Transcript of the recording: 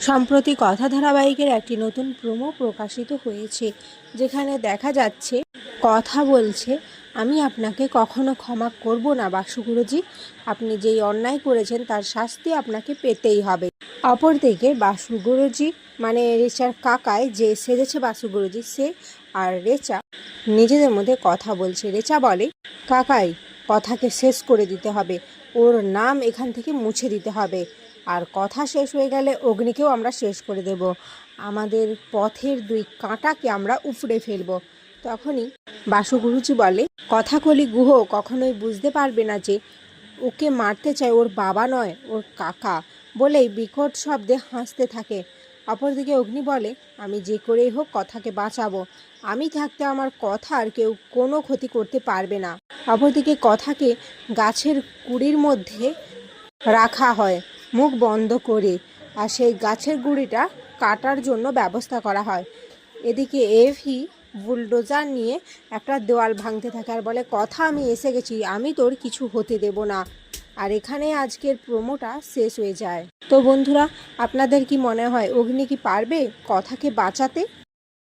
সম্প্রতি কথা ধারাবাহিকের একটি নতুন প্রোমো প্রকাশিত হয়েছে, যেখানে দেখা যাচ্ছে, কথা বলছে, আমি আপনাকে কখনো ক্ষমা করব না, বাসুগুরুজি। আপনি যেই অন্যায় করেছেন, তার শাস্তি আপনাকে পেতেই হবে। অপরদিকে বাসুগুরুজি মানে রেচার কাকায় যে সেজেছে বাসুগুরুজি, সে আর রেচা নিজেদের মধ্যে কথা বলছে। রেচা বলে, কাকাই, কথাকে শেষ করে দিতে হবে। ওর নাম এখান থেকে মুছে দিতে হবে। আর কথা শেষ হয়ে গেলে অগ্নিকেও আমরা শেষ করে দেব। আমাদের পথের দুই কাঁটাকে আমরা উপড়ে ফেলব। তখনই বাসুগুরুজি বলে, কথাকলি গুহ, কখনোই বুঝতে পারবে না যে ওকে মারতে চায় ওর বাবা নয়, ওর কাকা বলেই বিকট শব্দে হাসতে থাকে। অপরদিকে অগ্নি বলে, আমি যে করেই হোক কথাকে বাঁচাবো। আমি থাকতে আমার কথা আর কেউ কোনো ক্ষতি করতে পারবে না। অপরদিকে কথাকে গাছের কুড়ির মধ্যে রাখা হয়। মুখ বন্ধ করে আর সেই গাছের গুঁড়িটা কাটার জন্য ব্যবস্থা করা হয়। এদিকে এভি বুলডোজার নিয়ে একটা দেওয়াল ভাঙতে থাকে আর বলে, কথা আমি এসে গেছি, আমি তোর কিছু হতে দেব না। আর এখানে আজকের প্রোমোটা শেষ হয়ে যায়। তো বন্ধুরা, আপনাদের কি মনে হয়, অগ্নি কি পারবে কথাকে বাঁচাতে?